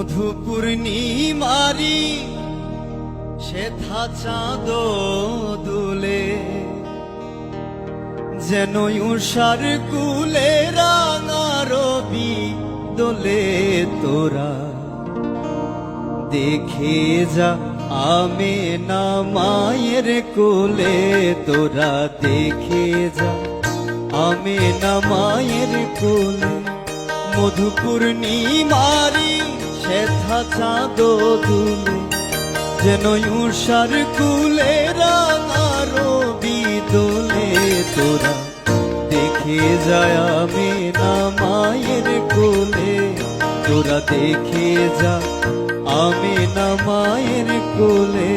মধু পূর্ণিমারি সেথা চাঁদ দুলে। যেন উষার কুলে রাঙা রবি দোলে তোরা। দেখে যা আমে না মায়ের কোলে তোরা। দেখে যা আমে না মায়ের কোলে সেথা চাঁদ দুলে যেন উষার কুলে রাঙা রবি দোলে তোরা। দেখে যায় আমি না মায়ের কোলে। তোরা দেখে যা আমি না মায়ের কোলে।